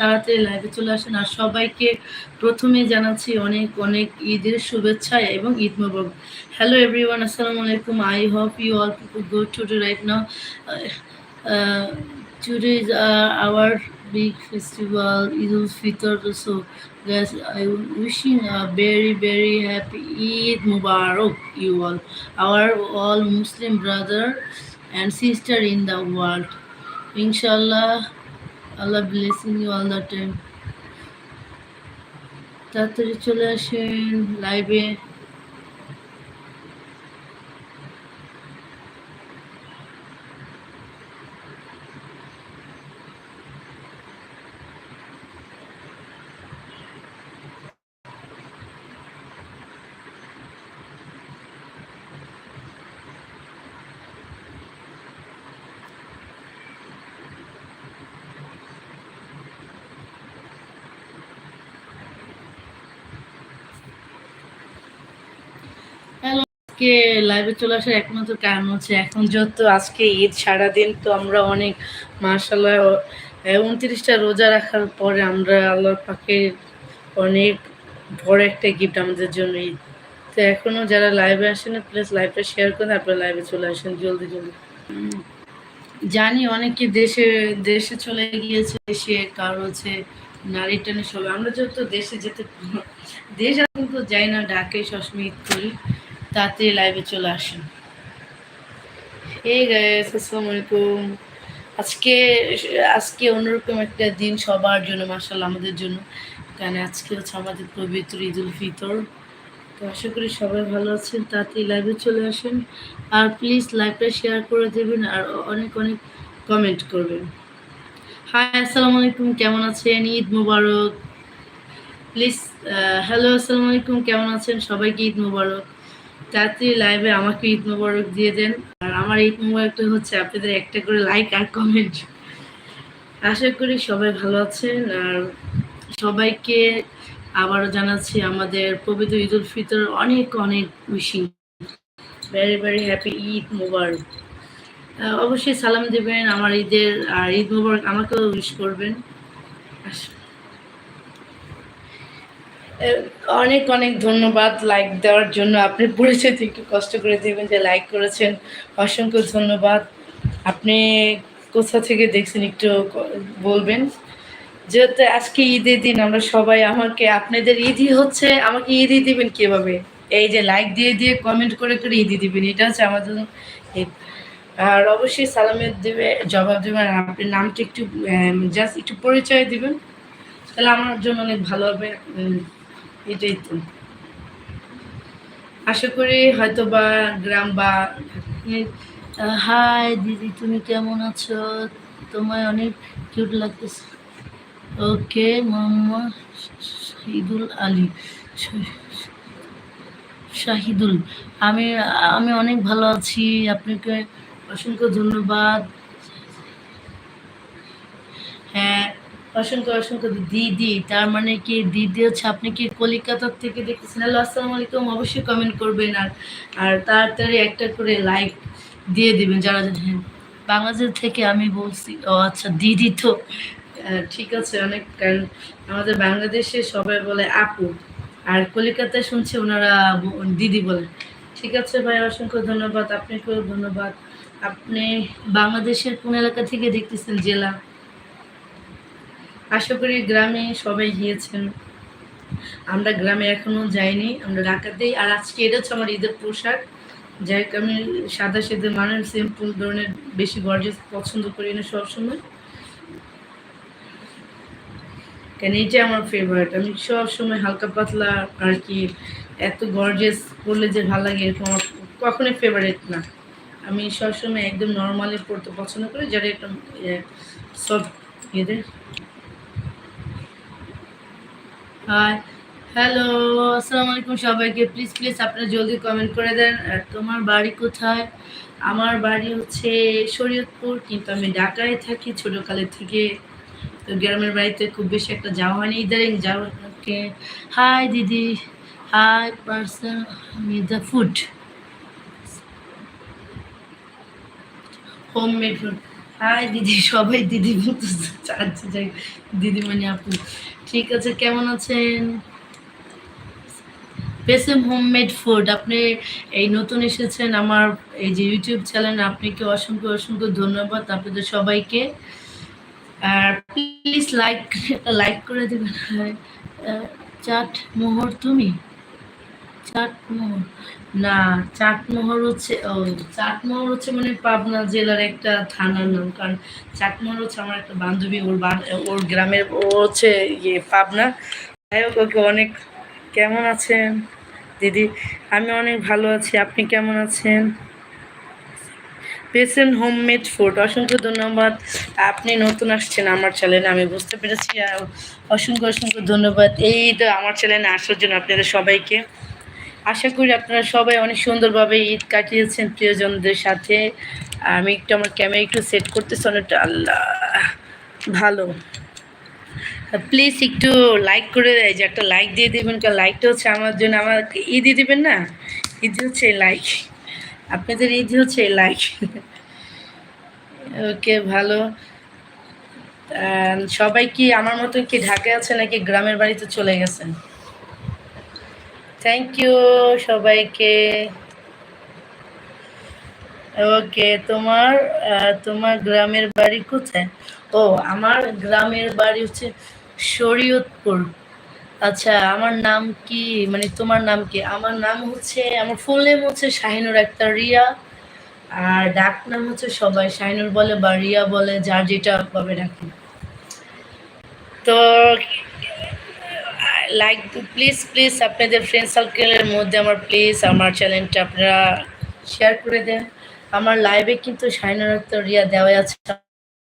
তাড়াতাড়ি লাইভে চলে আসেন। আর সবাইকে প্রথমে জানাচ্ছি অনেক অনেক ঈদের শুভেচ্ছা এবং ঈদ মোবারক। হ্যালো এভরিওয়ান আসসালামু আলাইকুম। I hope you all people good to do right now today is our big festival Eid ul Fitr so guys I wishing a very very happy Eid Mubarak you all our all Muslim brother and sister in the world ইনশাল্লাহ Allah blessing you all the time তাড়াতাড়ি চলে আসেন লাইভে আজকে লাইভে চলে আসার একমাত্র কারণ হচ্ছে এখন যত আজকে ঈদ সারাদিন, তো আমরা অনেক মার্শাল্লাহ উনত্রিশটা রোজা রাখার পরে আমরা আল্লাহর পাখে অনেক বড় একটা গিফট আমাদের জন্য ঈদ। তো এখনও যারা লাইভে আসেন প্লিজ লাইভটা শেয়ার করেন আপনারা লাইভে চলে আসেন, জলদি জলদি। জানি অনেকে দেশে দেশে চলে গিয়েছে, দেশে কারও হচ্ছে নারী টানে সবাই। আমরা যেহেতু দেশে যেতে দেশ এখন তো যাই না, ডাকে সবসময় ঈদ করি। তাতে লাইভে চলে আসেন। এই গাইস আসসালামু আলাইকুম। আজকে আজকে অন্যরকম একটা দিন সবার জন্য মার্শাল আমাদের জন্য। কারণ আজকে হচ্ছে আমাদের পবিত্র ঈদ উল ফিতর। তো আশা করি সবাই ভালো আছেন, তাড়াতাড়ি লাইভে চলে আসেন। আর প্লিজ লাইভটা শেয়ার করে দেবেন আর অনেক অনেক কমেন্ট করবেন। হাই আসসালামু আলাইকুম, কেমন আছেন? ঈদ মুবারক। প্লিজ হ্যালো আসসালামু আলাইকুম, কেমন আছেন? সবাইকে ঈদ মুবারক। তাড়াতাড়ি লাইভে আমাকে ঈদ মুবারক দিয়ে দেন। আর আমার ঈদ মুবারকটা হচ্ছে আপনাদের একটা করে লাইক আর কমেন্ট আশা করি সবাই ভালো আছেন। আর সবাইকে আবারও জানাচ্ছি আমাদের পবিত্র ঈদ উল ফিতর অনেক অনেক wishing very very happy Eid Mubarak. অবশ্যই সালাম দেবেন। আমার ঈদের, আর ঈদ মুবারক আমাকেও উইশ করবেন। অনেক অনেক ধন্যবাদ লাইক দেওয়ার জন্য। আপনি পরিচয়তে একটু কষ্ট করে দেবেন যে লাইক করেছেন। অসংখ্য ধন্যবাদ। আপনি কোথা থেকে দেখছেন একটু বলবেন? যেহেতু আজকে ঈদের দিন, আমরা সবাই আমাকে, আপনাদের ঈদই হচ্ছে, আমাকে ঈদই দিবেন কীভাবে? এই যে লাইক দিয়ে দিয়ে কমেন্ট করে করে ঈদই দিবেন, এটা হচ্ছে আমাদের ঈদ। আর অবশ্যই সালামের দেবে, জবাব দেবেন, আর আপনি নামটা একটু জাস্ট একটু পরিচয় দিবেন। তাহলে আমার জন্য অনেক ভালো হবে। এটাই তো। আশা করি হয়তো বা গ্রাম বা হাই দিদি, তুমি কেমন আছো? তোমায় অনেক কিউট লাগতেছে। ওকে মোহাম্মদ শাহিদুল আলী, শাহিদুল, আমি আমি অনেক ভালো আছি। আপনাকে অসংখ্য ধন্যবাদ। হ্যাঁ অসংখ্য অসংখ্য দিদি, তার মানে কি দিদি হচ্ছে আপনি কি কলিকাতার থেকে দেখতেছেন? হ্যালো, আসসালামু আলাইকুম। অবশ্যই কমেন্ট করবেন আর আর তাড়াতাড়ি একটা করে লাইক দিয়ে দিবেন যারা হ্যাঁ। বাংলাদেশ থেকে আমি বলছি, ও আচ্ছা দিদি তো। ঠিক আছে, অনেক, কারণ আমাদের বাংলাদেশে সবাই বলে আপু, আর কলিকাতায় শুনছি ওনারা দিদি বলে। ঠিক আছে ভাই, অসংখ্য ধন্যবাদ, আপনাকেও ধন্যবাদ। আপনি বাংলাদেশের কোন এলাকা থেকে দেখতেছেন, জেলা? আশা করি গ্রামে সবাই গিয়েছেন। আমরা গ্রামে এখনও যাইনি, আমরা ঢাকাতেই আর আজকে এটা হচ্ছে আমার ঈদের পোশাক। যাই হোক, আমি সাদা সেদে মানুষ সিম্পল ধরনের, বেশি গর্জেস পছন্দ করি না সবসময়। কেন এইটা আমার ফেভারিট আমি সব সময় হালকা পাতলা আর কি, এত গর্জেস পরলে যে ভালো লাগে, এরকম আমার কখনোই ফেভারিট না। আমি সবসময় একদম নর্মালি পড়তে পছন্দ করি, যারা একটা সফট এদের হাই হ্যালো আসসালামু আলাইকুম সবাইকে। প্লিজ প্লিজ আপনারা জলদি কমেন্ট করে দেন। আর তোমার বাড়ি কোথায়? আমার বাড়ি হচ্ছে শরীয়তপুর, কিন্তু আমি ঢাকায় থাকি ছোটোকালের থেকে। তো গ্রামের বাড়িতে খুব বেশি একটা যাওয়া হয়নি। ইদারিং যাওয়াকে হাই দিদি। Hi person the food home made food hi দিদি, সবাই দিদি বলতেছে চাচ্ছি, যাই দিদিমণি আপু, ঠিক আছে, কেমন আছেন? পেসেম হোমমেড ফুড, আপনি এই নতুন এসেছেন আমার এই যে ইউটিউব চ্যানেল, আপনাকে অসংখ্য অসংখ্য ধন্যবাদ আপনাদের সবাইকে। আর প্লিজ লাইক লাইক করে দেবেন। চাট মোহর তুমি? চাটমোহর। না, চাটমোহর হচ্ছে, ও, চাটমোহর হচ্ছে মানে পাবনা জেলার একটা থানার নাম, কারণ চাটমোহর হচ্ছে আমার একটা বান্ধবী, ওর ওর গ্রামের, ও হচ্ছে ইয়ে পাবনা। যাই হোক, ওকে অনেক, কেমন আছেন? দিদি, আমি অনেক ভালো আছি, আপনি কেমন আছেন? পেশেন্ট হোমমেড ফুড অসংখ্য ধন্যবাদ। আপনি নতুন আসছেন আমার চ্যানেলে আমি বুঝতে পেরেছি। অসংখ্য অসংখ্য ধন্যবাদ। এই তো আমার চ্যানেলে আসার জন্য আপনাদের সবাইকে। আশা করি আপনারা সবাই অনেক সুন্দরভাবে ঈদ কাটিয়েছেন প্রিয়জনদের সাথে। আমি একটু আমার ক্যামেরা একটু সেট করতেছি, অনেকটা আল্লাহ, ভালো। প্লিজ একটু লাইক করে দেয় যে একটা লাইক দিয়ে দেবেন, কারণ লাইকটা হচ্ছে আমার জন্য, আমার ঈদই দিবেন না? ঈদ হচ্ছে লাইক আপনাদের ঈদ হচ্ছে লাইক ওকে ভালো। সবাই কি আমার মতো কি ঢাকায় আছে নাকি গ্রামের বাড়িতে চলে গেছেন? থ্যাংক ইউ সবাইকে। ওকে তোমার তোমার গ্রামের বাড়ি কোথায়? ও, আমার গ্রামের বাড়ি হচ্ছে শরীয়তপুর। আচ্ছা আমার নাম কি? মানে তোমার নাম কি? আমার নাম হচ্ছে, আমার ফুল নেম হচ্ছে শাহিনুর আক্তার রিয়া। আর ডাক নাম হচ্ছে সবাই, শাহিনুর বলে বা রিয়া বলে, যার যেটা ভাবে ডাকে তো লাইক প্লিজ প্লিজ আপনাদের ফ্রেন্ড সার্কেলের মধ্যে আমার প্লিজ আমার চ্যানেলটা আপনারা শেয়ার করে দেন। আমার লাইভে কিন্তু আক্তার রিয়া দেওয়া আছে।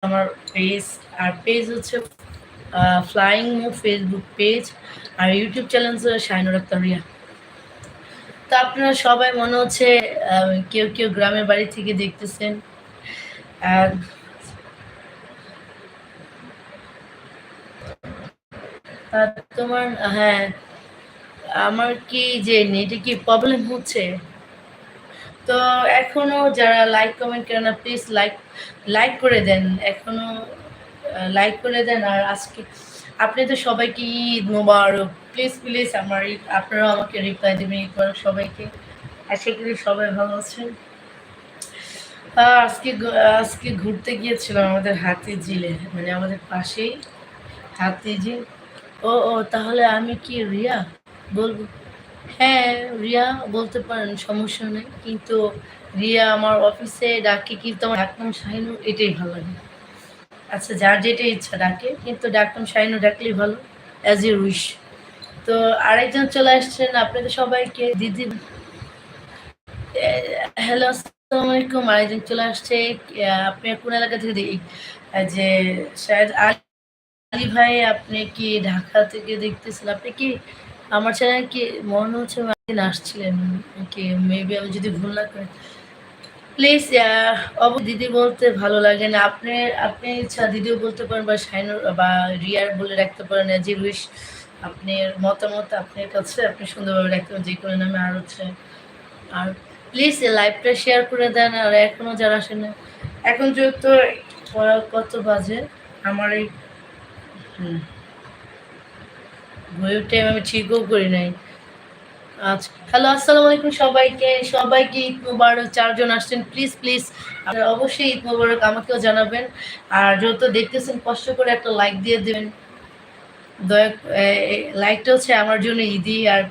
আমার পেজ আর পেজ হচ্ছে ফ্লাইং মো ফেসবুক পেজ আর ইউটিউব চ্যানেল শাহিনুর রিয়া। তো আপনারা সবাই মনে হচ্ছে কেউ কেউ গ্রামের বাড়ি থেকে দেখতেছেন। আর তোমার হ্যাঁ আমার কি যে নেটে কি প্রবলেম হচ্ছে? তো এখনও যারা লাইক কমেন্ট করে না প্লিজ লাইক লাইক করে দেন। এখনও লাইক করে দেন। আর আজকে আপনি তো সবাইকে ঈদ মোবারক। প্লিজ প্লিজ আমার আপনারাও আমাকে রিপ্লাই দেবেন ঈদ সবাইকে। আশা করি সবাই ভালো আছেন। আজকে আজকে ঘুরতে গিয়েছিলাম আমাদের হাতি ঝিলে মানে আমাদের পাশেই হাতি ঝিল ও ও, তাহলে আমি কি রিয়া? বলব হ্যাঁ রিয়া বলতে পারেন, সমস্যা নেই। কিন্তু রিয়া আমার অফিসে ডাকে, কিন্তু আমার ডাকনাম শাহিনু, এটাই ভালো লাগে। আচ্ছা যার যেটা ইচ্ছা ডাকে, কিন্তু ডাকনাম শাহিনু ডাকলেই ভালো অ্যাজ ইউ উইশ তো আরেকজন চলে আসছেন, আপনাদের সবাইকে, দিদি। হ্যালো, আসসালামু আলাইকুম। আরেকজন চলে আসছে আপনি কোন এলাকা থেকে যে শায়দ আলী ভাই, আপনি কি ঢাকা থেকে দেখতেছেন? আপনি কি আমার চ্যানেল কি মনে হচ্ছে একদিন আসছিলেন কি মেবি আমি যদি ভুল না করি। প্লিজ অব দিদি বলতে ভালো লাগে না। আপনি আপনি ইচ্ছা দিদিও বলতে পারেন বা শাইনুর, বা রিয়ার বলে রাখতে পারেন যে উইশ আপনার মতামত আপনার কাছে, আপনি সুন্দরভাবে রাখতে পারেন। যে কোনো নামে আর হচ্ছে আর প্লিজ লাইভটা শেয়ার করে দেন। আর এখনও যারা আসেন না, এখন যেহেতু কত বাজে, আমার এই টাইম আমি ঠিকও করি নাই। আচ্ছা হ্যালো আসসালামু আলাইকুম সবাইকে। সবাইকে ঈদ চারজন আসছেন প্লিজ প্লিজ আপনারা অবশ্যই ঈদ আমাকেও জানাবেন। আর যত দেখতেছেন, কষ্ট করে একটা লাইক দিয়ে দেবেন। দয়া লাইকটা হচ্ছে আমার জন্য ঈদই। আর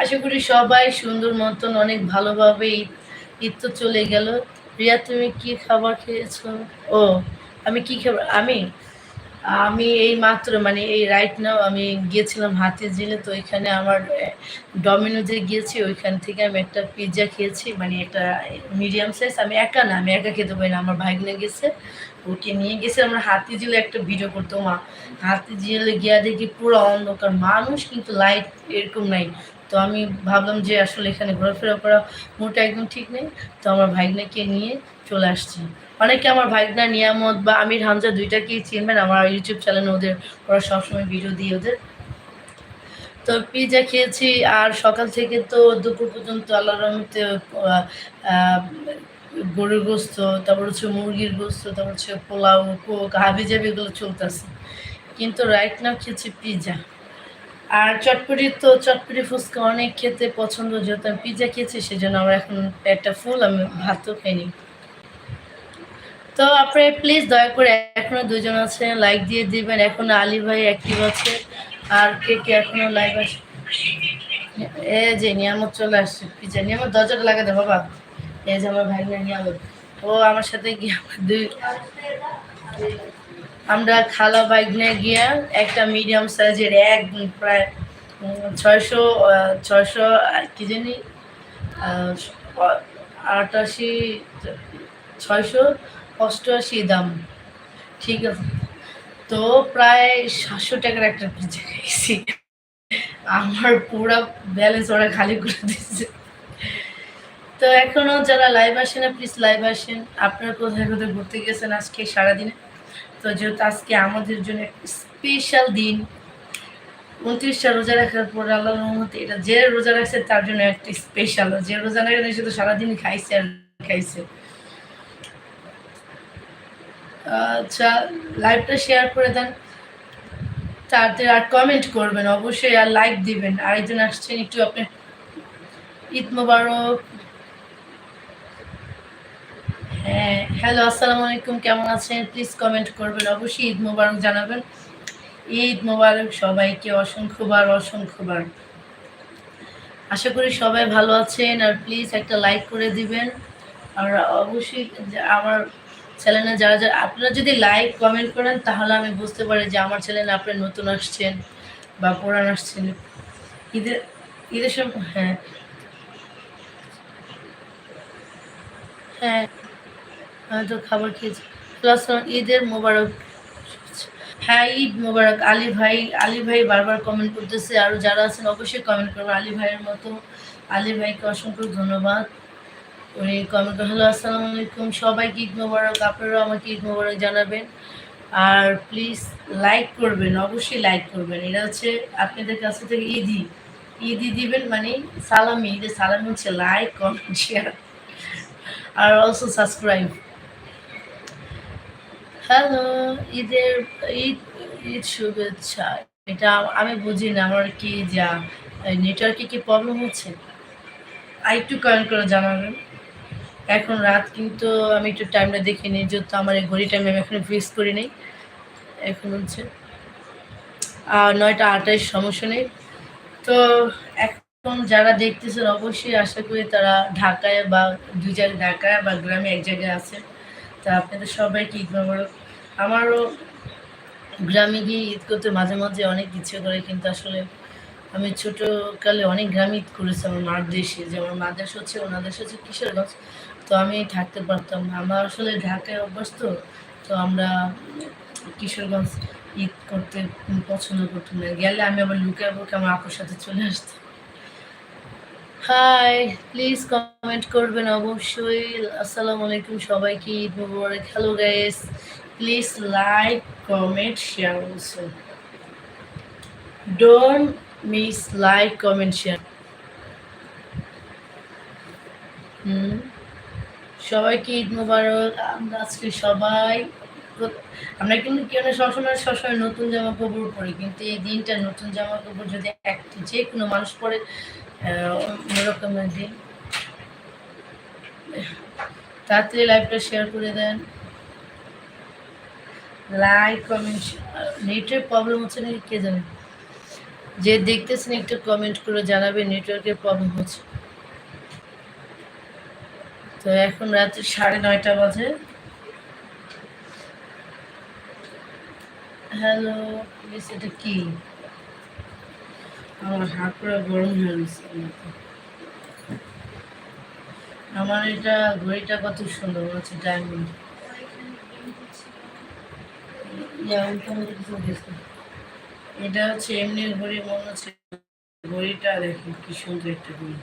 আশা করি সবাই সুন্দর মতন, অনেক ভালোভাবে ঈদ ঈদ তো চলে গেল। রিয়া, তুমি কি খাবার খেয়েছো? ও, আমি কি খাবার আমি? আমি এই মাত্র মানে এই রাইট নাও আমি গিয়েছিলাম হাতে জিলে তো ওইখানে আমার ডমিনো যে গিয়েছি, ওইখান থেকে আমি একটা পিৎজা খেয়েছি মানে একটা মিডিয়াম সাইজ আমি একা না, আমি একা খেতে পারি না, আমার ভাইগনে গেছে, ওকে নিয়ে গেছে, আমরা হাতি জিলে একটা ভিডিও করতো মা হাতি জিলে গিয়া দেখি পুরো অন্ধকার, মানুষ কিন্তু লাইট এরকম নাই, তো আমি ভাবলাম যে আসলে এখানে ঘোরাফেরা করা মোটা একদম ঠিক নেই, তো আমার ভাইগনাকে নিয়ে চলে আসছি। অনেকে আমার ভাইগনা নিয়ামত বা আমির হামজা দুইটাকেই চিনবেন আমার ইউটিউব চ্যানেলে ওদের, ওরা সবসময় ভিডিও দিয়ে ওদের। তো পিজা খেয়েছি আর সকাল থেকে তো দুপুর পর্যন্ত আল্লাহ রহমতে গরুর গোস্ত, তারপর হচ্ছে মুরগির গোস্ত, তারপর হচ্ছে পোলাও, কোক, হাবি জাবি এগুলো চলতেছে। কিন্তু রাইট নাও খেয়েছি পিৎজা আর চটপটি তো, চটপটি ফুচকা অনেক খেতে পছন্দ, যেহেতু আমি পিৎজা খেয়েছি, সেজন্য আমার এখন পেটটা ফুল আমি ভাতও খাইনি। তো আপনি প্লিজ দয়া করে এখনও দুজন আছে লাইক দিয়ে দিবেন। এখন আলী ভাই অ্যাক্টিভ আছে। আর কে কে এখনও লাইভ আছে? এ যে নিয়ামত চলে আসছে। পিজা নিয়ামত দরজাটা লাগাতে বাবা। এই যে আমার ভাই নিয়ামত। ও আমার সাথে গিয়ে আমার দুই আমরা খালা বাইক নিয়ে গিয়া একটা মিডিয়াম সাইজের এক প্রায় ছয়শো ছয়শো কি জানি আটাশি, ছয়শো অষ্টআশি দাম। ঠিক আছে। তো প্রায় সাতশো টাকার একটা পিজা খাইছি আমার পুরো ব্যালেন্স ওরা খালি করে দিচ্ছে তো এখনও যারা লাইভ আসেন না প্লিজ লাইভ আসেন। আপনারা কোথায় কোথায় ঘুরতে গেছেন আজকে সারাদিনে? তো যেহেতু আজকে আমাদের জন্য স্পেশাল দিন। উনত্রিশটা রোজা রাখার পর আল্লাহ রহমতে এটা যে রোজা রাখছে তার জন্য একটা স্পেশাল যে রোজা রাখে সে তো সারাদিন খাইছে আর খাইছে। আচ্ছা লাইভটা শেয়ার করে দেন। তাড়াতাড়ি আর কমেন্ট করবেন, অবশ্যই আর লাইক দিবেন। আরেকজন আসছেন, একটু আপনি ঈদ মোবারক। হ্যাঁ হ্যালো আসসালামু আলাইকুম, কেমন আছেন? প্লিজ কমেন্ট করবেন, অবশ্যই ঈদ মোবারক জানাবেন। ঈদ মোবারক সবাইকে অসংখ্যবার অসংখ্যবার। আশা করি সবাই ভালো আছেন, আর প্লিজ একটা লাইক করে দিবেন। আর অবশ্যই আমার চ্যানেলে যারা যারা আপনারা যদি লাইক কমেন্ট করেন, তাহলে আমি বুঝতে পারি যে আমার চ্যানেলে আপনি নতুন আসছেন বা পুরান আসছেন। ঈদের ঈদের সময় হ্যাঁ। হ্যাঁ। আমি তো খাবার খেয়েছি। প্লাস ঈদের মোবারক। হ্যাঁ ঈদ মোবারক। আলী ভাই আলী ভাই বারবার কমেন্ট করতেছে। আরও যারা আছেন, অবশ্যই কমেন্ট করবেন। আলী ভাইয়ের মতো আলী ভাইকে অসংখ্য ধন্যবাদ। উনি কমেন্ট হ্যালো আসসালামু আলাইকুম। সবাইকে ঈদ মোবারক, আপনারাও আমাকে ঈদ মোবারক জানাবেন। আর প্লিজ লাইক করবেন, অবশ্যই লাইক করবেন। এটা হচ্ছে আপনাদের কাছ থেকে ঈদি ঈদি দিবেন মানে সালামি, ঈদের সালামি হচ্ছে লাইক কমেন্ট শেয়ার আর অলসো সাবস্ক্রাইব হ্যালো ঈদের, ঈদ ঈদ শুভেচ্ছা। এটা আমি বুঝি না, আমার কি যা নেটওয়ার্কে কি প্রবলেম হচ্ছে? আর একটু কয়েন করে জানাবেন। এখন রাত কিন্তু আমি একটু টাইমটা দেখে নিই, যেহেতু আমার এই ঘড়ি টাইম আমি এখনও ফিক্স করি নেই। এখন হচ্ছে আর নয়টা আটাইশ সমস্যা নেই। তো এখন যারা দেখতেছেন, অবশ্যই আশা করি তারা ঢাকায় বা দুই জায়গায়, ঢাকায় বা গ্রামে এক জায়গায় আছে। তা আপনাদের সবাইকে ঈদ মোবারক। আমারও গ্রামে গিয়ে ঈদ করতে মাঝে মাঝে অনেক ইচ্ছে করে, কিন্তু আসলে আমি ছোটোকালে অনেক গ্রামে ঈদ করেছি আমার মার দেশে। যে আমার মা দেশ হচ্ছে, ওনার দেশ হচ্ছে কিশোরগঞ্জ। তো আমি থাকতে পারতাম না। আমার আসলে ঢাকায় অভ্যাস তো আমরা কিশোরগঞ্জ ঈদ করতে পছন্দ করতাম না। গেলে আমি আবার লুকে বুকে আমার আপুর সাথে চলে আসতাম। হাই প্লিজ কমেন্ট করবেন অবশ্যই। আসসালামু আলাইকুম সবাইকে, Eid Mubarak. Hello guys please like comment share also don't miss like comment share hmm সবাইকে ঈদ মুবারক। আমরা আজকে সবাই আমরা কিন্তু কেউ না সবসময় সবসময় নতুন জামা কাপড় পরি, কিন্তু এই দিনটা নতুন জামা কাপড় যদি একটি যে কোনো মানুষ পরে অন্যরকমের দিন। তাড়াতাড়ি লাইভটা শেয়ার করে দেন। লাইক কমেন্ট নেটের প্রবলেম হচ্ছে নাকি কে জানে? যে দেখতেছেন একটু কমেন্ট করে জানাবেন নেটওয়ার্কের প্রবলেম হচ্ছে। তো এখন রাত্রি সাড়ে নয়টা বাজে। হ্যালো এটা কি? আমার হাত পুরো গরম হয়ে গেছে আমার এটা ঘড়িটা কত সুন্দর হচ্ছে ডায়মন্ড এটা হচ্ছে এমনি ঘড়ি, মনে হচ্ছে ঘড়িটা দেখি কি সুন্দর একটা ঘড়ি।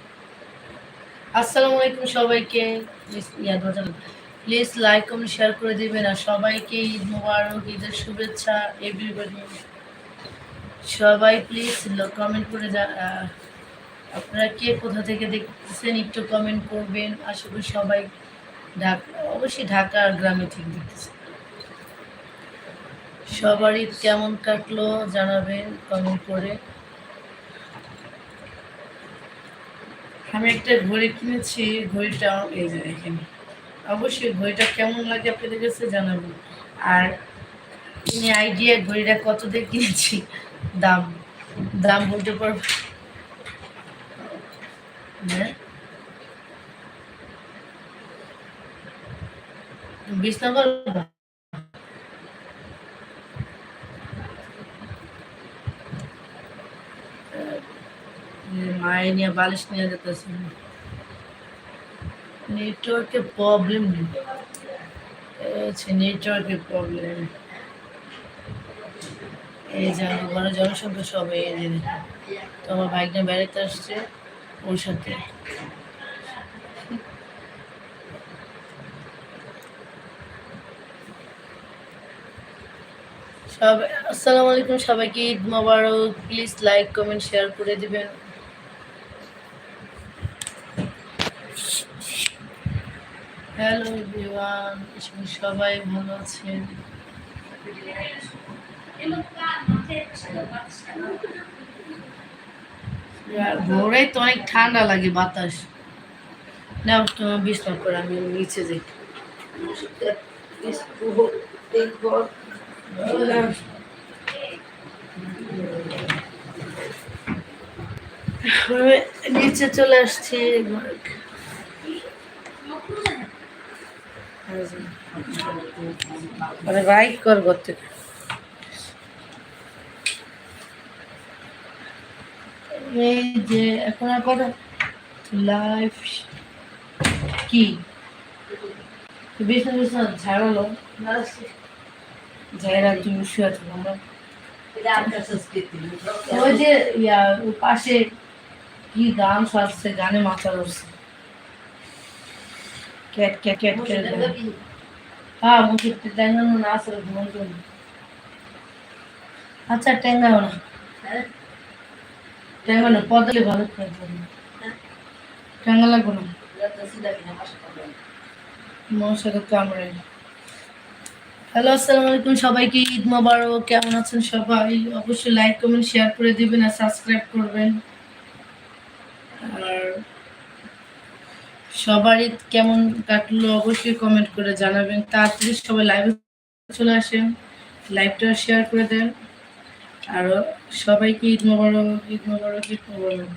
আসসালামু আলাইকুম সবাইকে। প্লিজ লাইক কমেন্ট শেয়ার করে দিবেন। আর সবাইকে ঈদ মুবারক, ঈদের শুভেচ্ছা এভরিবডি সবাই প্লিজ কমেন্ট করে আপনারা কে কোথা থেকে দেখতেছেন একটু কমেন্ট করবেন। আশা করি সবাই ঢাকা, অবশ্যই ঢাকা আর গ্রামে ঠিক দেখতেছে সবার ঈদ কেমন কাটলো জানাবেন কমেন্ট করে। আমি একটা ঘড়ি কিনেছি, ঘড়িটা এই যে দেখেন। অবশ্যই ঘড়িটা কেমন লাগে আপনাদের কাছে জানাবেন আর তিনি আইডিয়া ঘড়িটা কত দিয়ে কিনেছি, দাম। দাম বলতে পারব? হ্যাঁ? বিশ নম্বর মায়ে নিয়ে বালিশ নিয়ে যেতেছে। নেটওয়ার্কের প্রবলেম নেই। নেটওয়ার্কের প্রবলেম এই যে আমার জনসংখ্যা সবাই এই যে। তো আমার বাইকটা বেড়াতে আসছে ওর সাথে। সবাই আসসালামু আলাইকুম সবাইকে, Eid Mubarak. Please like comment share করে দিবেন। হ্যালো এভরিওয়ান সবাই ভালো আছেন। ভোরে তো অনেক ঠান্ডা লাগে বাতাস। না তোমার বিছনা করে আমি নিচে যাই। নিচে চলে আসছি আরে বাইক এই যে এখন লাইফ কি? ঝাড়ালো। ঝাড়া তুমি থাকো আমরা ওই যে পাশে কি গান শাসছে গানে মাথা ধরছে। ক্যাট ক্যাট ক্যাট ক্যাট হ্যাঁ মুখে ট্যাঙ্গানো না আসলে ঘুমন আচ্ছা ট্যাঙ্গাও না ট্যাঙ্গানো পদলে ভালো করে ট্যাঙ্গা লাগবো না মশাকে কামড়ে হ্যালো আসসালামু আলাইকুম সবাইকে ঈদ মোবারক কেমন আছেন সবাই অবশ্যই লাইক কমেন্ট শেয়ার করে দিবেন আর সাবস্ক্রাইব করবেন আর সবার ঈদ কেমন কাটলো অবশ্যই কমেন্ট করে জানাবেন। তাড়াতাড়ি সবাই লাইভে চলে আসেন লাইভটা শেয়ার করে দেন। আর সবাইকে ঈদ মোবারক ঈদ মোবারক ঈদ মোবারক।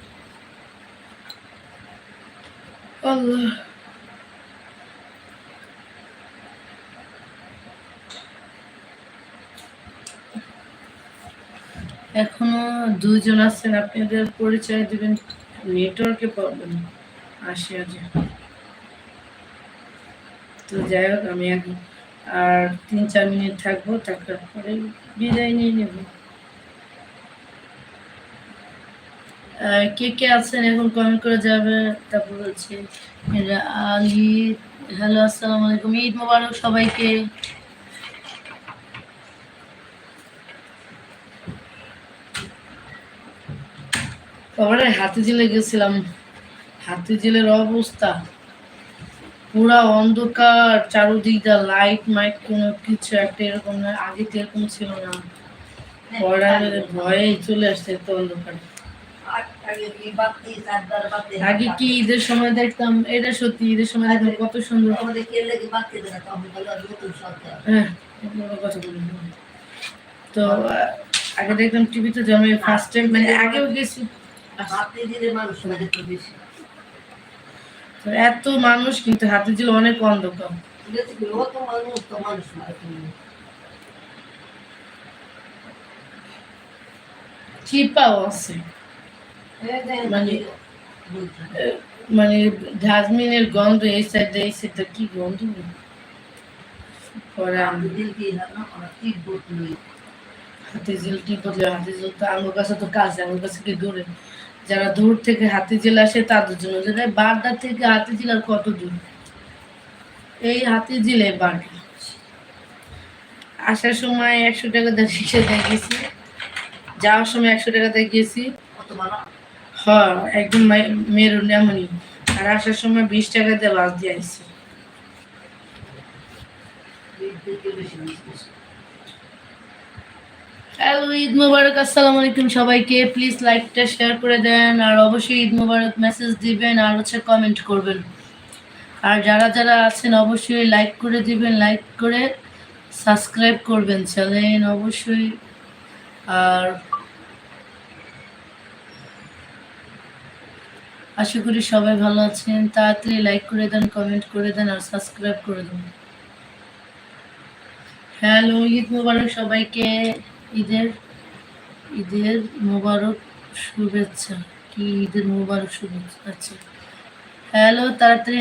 এখনও দুজন আছেন, আপনাদের পরিচয় দিবেন নেটওয়ার্কে প্রবলেম আসে আজ তো যাই হোক, আমি এখন আর তিন, চার মিনিট থাকব, তারপরে বিদায় নিয়ে নেব। কে কে আছেন এখন কমেন্ট করে যাবে, তারপর হচ্ছে আলী। হ্যালো আসসালামু আলাইকুম, ঈদ মোবারক সবাইকে। তারপরে হাতি জেলে গেছিলাম। হাতি জেলের অবস্থা। পুরা অন্ধকার চারোদিক দা লাইট মাইট কোনো কিছু একটা এরকম না আগে তো এরকম ছিল না। আমি ভয়ে চলে আসছে তো অন্ধকার। আগে কি ঈদের সময় দেখতাম? এটা সত্যি ঈদের সময় দেখতাম কত সুন্দর। হ্যাঁ তো আগে দেখতাম টিভিতে ফার্স্ট টাইম মানে আগেও গেছি। তো এত মানুষ কিন্তু হাতে ছিল অনেক অন্ধকার। মানে ডাস্টবিনের গন্ধ এই সাইডে এই সাইডে কি গন্ধ? হাতি কি বদলে হাতি জেল তো আমার কাছে তো কাছে আমার কাছে কি দূরে। যারা দূর থেকে হাতি জেল আসে তাদের জন্য যারা বারদা থেকে হাতি জেল আর কত দূর? এই হাতি জেলে বারদা আসার সময় একশো টাকা দিয়ে রিক্সা দিয়ে গেছি। যাওয়ার সময় একশো টাকা দিয়ে গেছি। হ্যাঁ একদম মেরুন এমনই। আর আসার সময় বিশ টাকা দিয়ে বাস দিয়ে আসছি হ্যালো ঈদ মোবারক আসসালামু আলাইকুম সবাইকে। প্লিজ লাইকটা শেয়ার করে দেন আর অবশ্যই ঈদ মোবারক মেসেজ দিবেন আর হচ্ছে কমেন্ট করবেন। আর যারা যারা আছেন, অবশ্যই লাইক করে দিবেন লাইক করে সাবস্ক্রাইব করবেন চ্যানেল অবশ্যই। আর আশা করি সবাই ভালো আছেন। তাড়াতাড়ি লাইক করে দেন কমেন্ট করে দেন আর সাবস্ক্রাইব করে দেন। হ্যালো ঈদ মোবারক সবাইকে। ঈদের ঈদের মোবারক শুভেচ্ছা। কি ঈদের মোবারক শুভেচ্ছা? আচ্ছা। হ্যালো তাড়াতাড়ি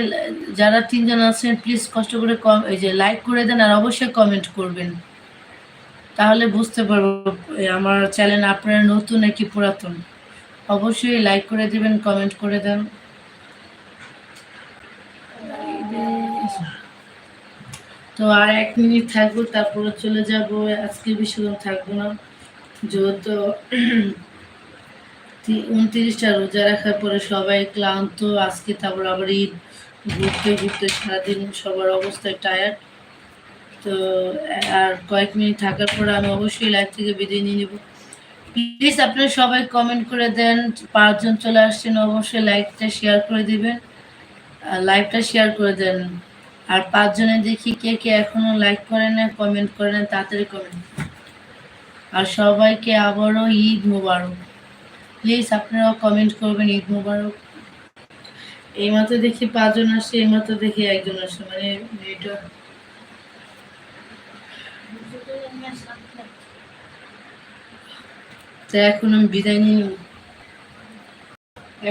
যারা তিনজন আছেন প্লিজ কষ্ট করে কম, এই যে লাইক করে দেন আর অবশ্যই কমেন্ট করবেন। তাহলে বুঝতে পারব আমার চ্যানেল আপনারা নতুন নাকি পুরাতন? অবশ্যই লাইক করে দেবেন কমেন্ট করে দেন। তো আর এক মিনিট থাকব, তারপরে চলে যাব। আজকে বেশিক্ষণ থাকব না। যেহেতু উনত্রিশটা রোজা রাখার পরে সবাই ক্লান্ত, আজকে তারপর আবার ঈদ। ঘুরতে ঘুরতে সারাদিন সবার অবস্থায় টায়ার্ড তো আর কয়েক মিনিট থাকার পরে আমি অবশ্যই লাইভ থেকে বিদায় নিয়ে নেব। প্লিজ আপনারা সবাই কমেন্ট করে দেন, পাঁচজন চলে আসছেন অবশ্যই লাইকটা শেয়ার করে দিবেন। লাইভটা শেয়ার করে দেন। আর পাঁচজনে দেখি কে কে এখনও লাইক করে না কমেন্ট করে না, তাড়াতাড়ি কমেন্ট আর সবাইকে আবারও ঈদ মুবারক। প্লিজ আপনারাও কমেন্ট করবেন ঈদ মুবারক। এই মাত্র দেখি পাঁচজন আসছে এই মাত্র দেখি একজন আসছে মানে এখন আমি বিদায় নিব।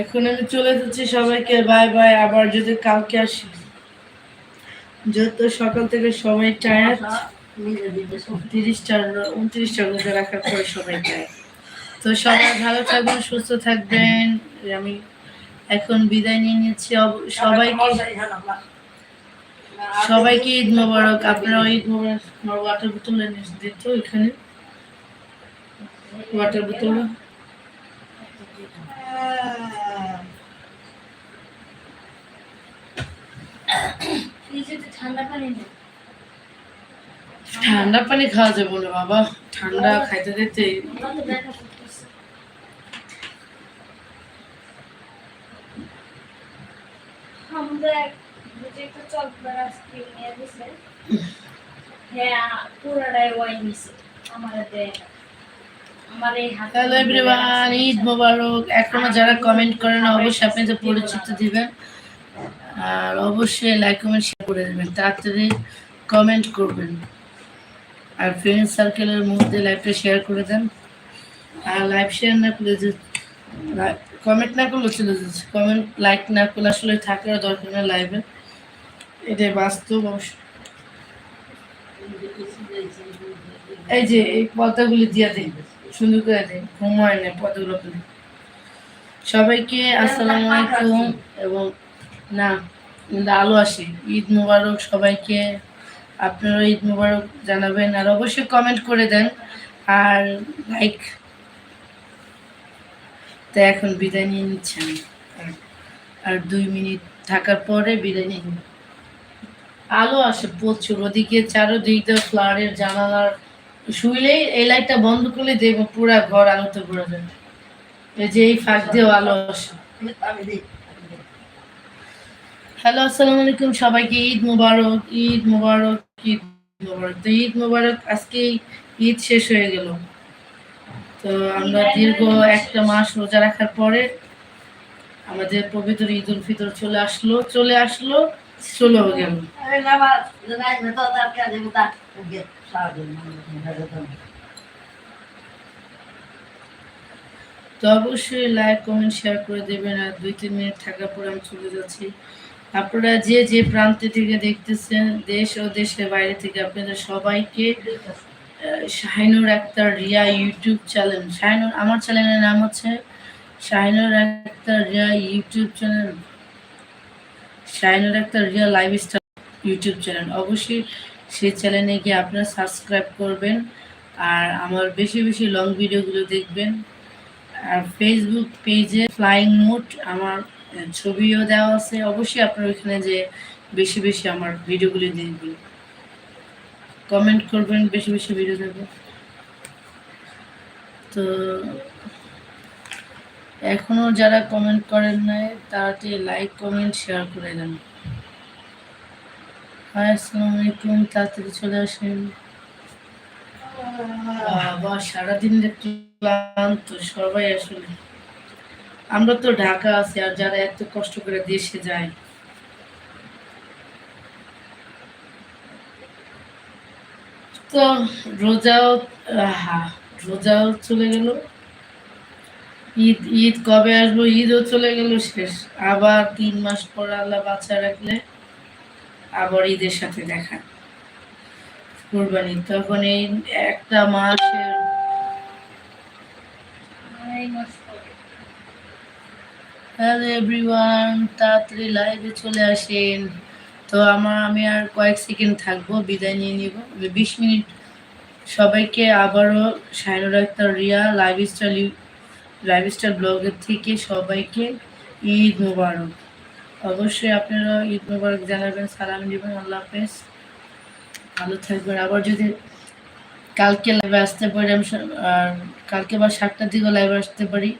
এখন আমি চলে যাচ্ছি সবাইকে বাই বাই আবার যদি কালকে আসি। যত সকাল থেকে সবাই টায়ার্ড তিরিশটা উনত্রিশটা রোজা রাখার পরে সবাই যায় তো সবাই ভালো থাকবেন সুস্থ থাকবেন। আমি এখন বিদায় নিয়ে নিচ্ছি। সবাইকে সবাইকে ঈদ মোবারক। আপনারা ঈদ মোবারক। আমার ওয়াটার বোতল এনে দিত এখানে। ওয়াটার বোতল ঠান্ডা পানি ঠান্ডা পানি খাওয়া যাবে না বাবা ঠান্ডা খাইতে দিতে কত আমরা বুঝে তো চকবার আজকে নিয়ে দিছে হ্যাঁ পুরোটাই ওয়াই নিছে আমার দেয় না। আমার এই হাতে হ্যালো এভরিওয়ান ঈদ মোবারক। এখনও যারা কমেন্ট করেন অবশ্যই আপনি যে পরিচিত দিবেন। আর অবশ্যই লাইক কমেন্ট শেয়ার করে দেবেন। তাড়াতাড়ি কমেন্ট করবেন। আর ফ্রেন্ড সার্কেলের মধ্যে লাইভটা শেয়ার করে দেন। আর লাইভ শেয়ার না করলে যে কমেন্ট না করলে চলে যাচ্ছে কমেন্ট লাইক না করলে আসলে থাকার দরকার না লাইভে এটাই বাস্তব অবশ্য। এই যে, এই পর্দাগুলি দিয়ে দিন সুন্দর করে দিন ঘুমায় না খুলে সবাইকে আসসালামু আলাইকুম এবং না, কিন্তু আলো আসে। ঈদ মুবারক সবাইকে। আপনারা ঈদ মুবারক জানাবেন আর অবশ্যই কমেন্ট করে দেন। আর লাইক তো এখন বিদায় নিয়ে নিচ্ছেন আর দুই মিনিট থাকার পরে বিদায় নিয়ে। আলো আসে প্রচুর। ওদিকে চারোদিকে ফ্লাওয়ারের জানালার শুইলেই এই লাইটটা বন্ধ করলে দেখব পুরা ঘর আলোতে ভরে যাবে। এই যে এই ফাঁক দিয়েও আলো আসে। হ্যালো, আসসালামু আলাইকুম সবাইকে। ঈদ মুবারক ঈদ মুবারক ঈদ মুবারক। তো ঈদ মুবারক আজকে ঈদ শেষ হয়ে গেল। তো আমরা দীর্ঘ একটা মাস রোজা রাখার পরে আমাদের পবিত্র ঈদ উল ফিতর চলে আসলো চলে আসলো চলেও গেল। তো অবশ্যই লাইক কমেন্ট শেয়ার করে দেবেন। আর দুই, তিন মিনিট থাকার পর আমি চলে যাচ্ছি। আপনারা যে যে প্রান্তে থেকে দেখতেছেন, দেশ ও দেশের বাইরে থেকে আপনাদের সবাইকে শাহিনুর আক্তার রিয়া ইউটিউব চ্যানেল। শাহিনুর, আমার চ্যানেলের নাম হচ্ছে Shahinur Akter Riya YouTube channel. Shahinur Akter Riya lifestyle YouTube channel. অবশ্যই সেই চ্যানেলে গিয়ে আপনারা সাবস্ক্রাইব করবেন আর আমার বেশি বেশি লং ভিডিওগুলো দেখবেন। আর ফেসবুক পেজে ফ্লাইং মোড আমার ছবিও দেওয়া আছে। অবশ্যই আপনার ওইখানে যে বেশি বেশি আমার ভিডিওগুলি দেখবেন কমেন্ট করবেন, বেশি বেশি ভিডিও দেবো। তো এখনও যারা কমেন্ট করেন নাই তাড়াতাড়ি লাইক, কমেন্ট, শেয়ার করে দেন। আসসালামু আলাইকুম, তাড়াতাড়ি চলে আসেন। বাবা সারাদিন ক্লান্ত সবাই আসলে আমরা তো ঢাকা আছি আর যারা এত কষ্ট করে দেশে যায়। তো রোজাও আহা, রোজাও চলে গেল। ঈদ ঈদ কবে আসব? ঈদও চলে গেল শেষ। আবার তিন মাস পর আল্লাহ বাচ্চা রাখলে আবার ঈদের সাথে দেখা। কোরবানি তখন এই একটা মাসের হ্যালো এভরিওয়ান তাড়াতাড়ি লাইভে চলে আসেন। তো আমার, আমি আর কয়েক সেকেন্ড থাকব, বিদায় নিয়ে নিব। বিশ মিনিট সবাইকে আবারও Shainur Akter Riya live style live style ব্লগের থেকে সবাইকে ঈদ মোবারক। অবশ্যই আপনারা ঈদ মুবারক জানাবেন। সালাম দিবেন, আল্লাহ হাফেজ। ভালো থাকবেন। আবার যদি কালকে লাইভে আসতে পারি, আমি আর কালকে বা সাতটার দিকে লাইভে আসতে পারি।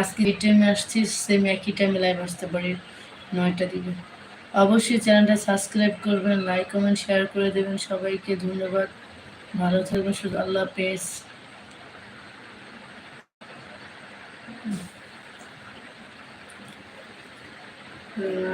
আজকে এই টাইমে আসছি সেম একই টাইমে লাইভ আসতে পারি, নয়টা দিকে। অবশ্যই চ্যানেলটা সাবস্ক্রাইব করবেন লাইক কমেন্ট শেয়ার করে দেবেন সবাইকে, ধন্যবাদ। ভালো থাকবেন, শুধু আল্লাহ হাফেজ।